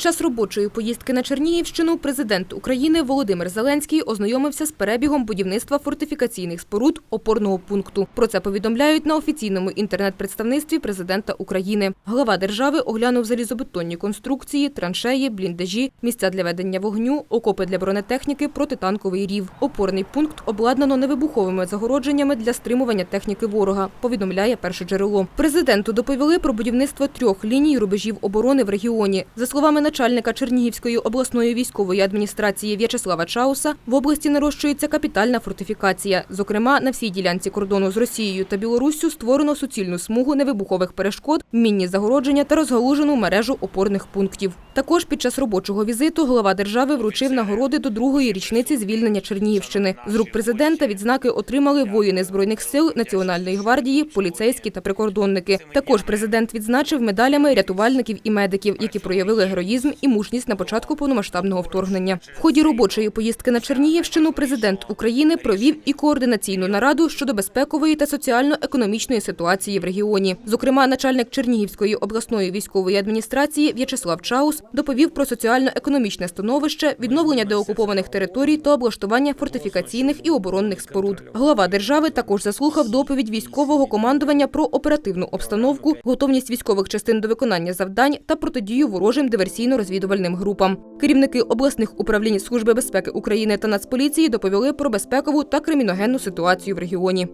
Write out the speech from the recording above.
Час робочої поїздки на Чернігівщину президент України Володимир Зеленський ознайомився з перебігом будівництва фортифікаційних споруд опорного пункту. Про це повідомляють на офіційному інтернет-представництві президента України. Глава держави оглянув залізобетонні конструкції, траншеї, бліндажі, місця для ведення вогню, окопи для бронетехніки, протитанковий рів. Опорний пункт обладнано невибуховими загородженнями для стримування техніки ворога. Повідомляє перше джерело. Президенту доповіли про будівництво трьох ліній рубежів оборони в регіоні. За словами начальника Чернігівської обласної військової адміністрації В'ячеслава Чауса, в області нарощується капітальна фортифікація. Зокрема, на всій ділянці кордону з Росією та Білоруссю створено суцільну смугу невибухових перешкод, мінні загородження та розгалужену мережу опорних пунктів. Також під час робочого візиту глава держави вручив нагороди до другої річниці звільнення Чернігівщини. З рук президента відзнаки отримали воїни збройних сил, Національної гвардії, поліцейські та прикордонники. Також президент відзначив медалями рятувальників і медиків, які проявили героїзм і мужність на початку повномасштабного вторгнення. В ході робочої поїздки на Чернігівщину президент України провів і координаційну нараду щодо безпекової та соціально-економічної ситуації в регіоні. Зокрема, начальник Чернігівської обласної військової адміністрації В'ячеслав Чаус доповів про соціально-економічне становище, відновлення деокупованих територій та облаштування фортифікаційних і оборонних споруд. Глава держави також заслухав доповідь військового командування про оперативну обстановку, готовність військових частин до виконання завдань та протидію ворожим диверсійно-розвідувальним групам. Керівники обласних управлінь Служби безпеки України та Нацполіції доповіли про безпекову та криміногенну ситуацію в регіоні.